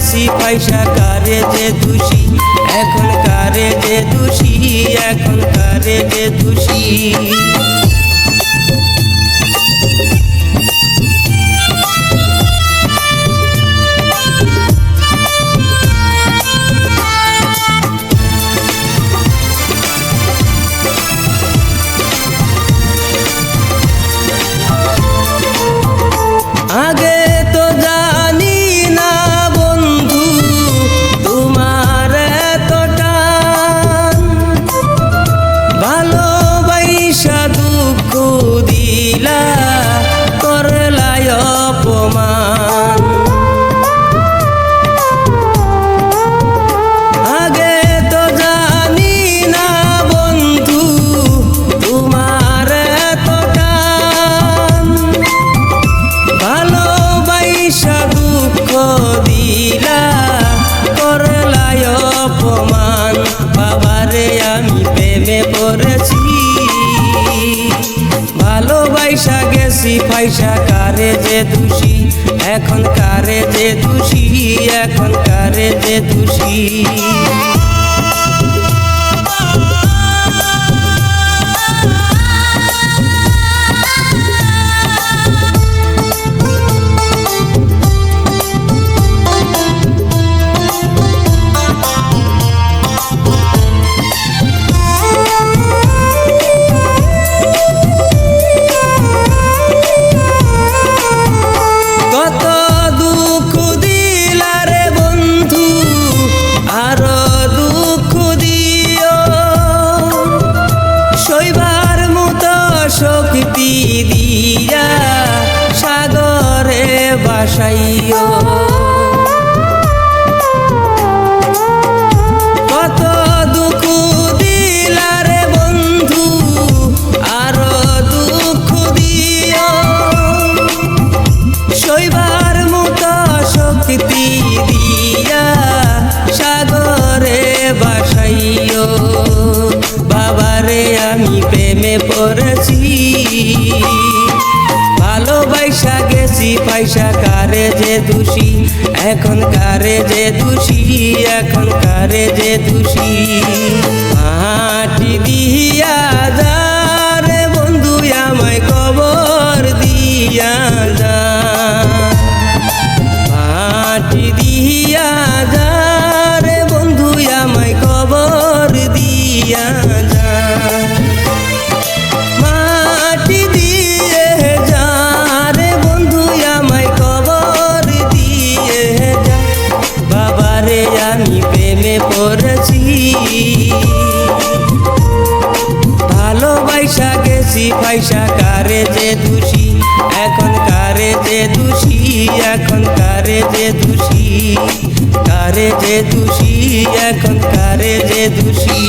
বেশি পয়সা কারে যে দোষী এখন কারে যে দোষী এখন কারে যে দোষী পয়সা কারে যে দোষী? এখন কারে যে দোষী? এখন কারে যে দোষী? শক্তি দিয়া সাগরে বাসাইও। ভালোবাসা গেছি পয়সা কারে যে দোষী এখন কারে যে দোষী এখন কারে যে দোষী মাটি দিয়া যা রে বন্ধু আমায় কবর দিয়া যা মাটি দিয়া যা বন্ধু আমায় কবর দিয়া যা ভালোবাসা পয়সা কারে যে দোষী এখন কারে যে দোষী এখন কারে যে দোষী কারে যে দোষী এখন কারে যে দোষী